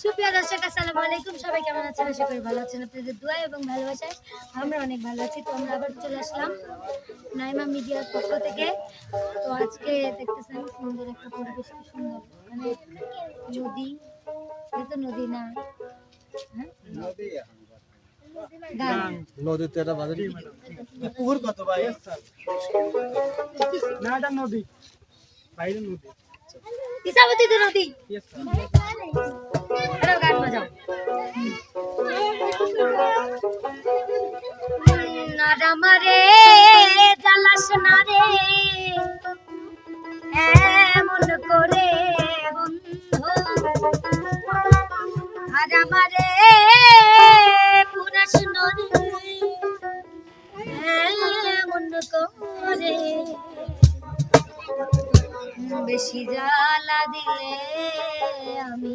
সুপ্রিয় দর্শক আসসালামু আলাইকুম। সবাই কেমন আছেন? আশা করি ভালো আছেন। আপনাদের দোয়া এবং ভালোবাসায় আমরা অনেক ভালো আছি। তো আমরা আবার চলে আসলাম নাইমা মিডিয়ার পক্ষ থেকে। তো আজকে দেখতেছেন সুন্দর একটা পরিবেশ কি সুন্দর। মানে নদী তো নদী না। হ্যাঁ? নদীতে একটা বাজার পুকুর কত ভাই? না এটা নদী। বাইরে নদী। ইসাবতী নদী। আর মারে এমন করে। বেশি জ্বালা দিলে আমি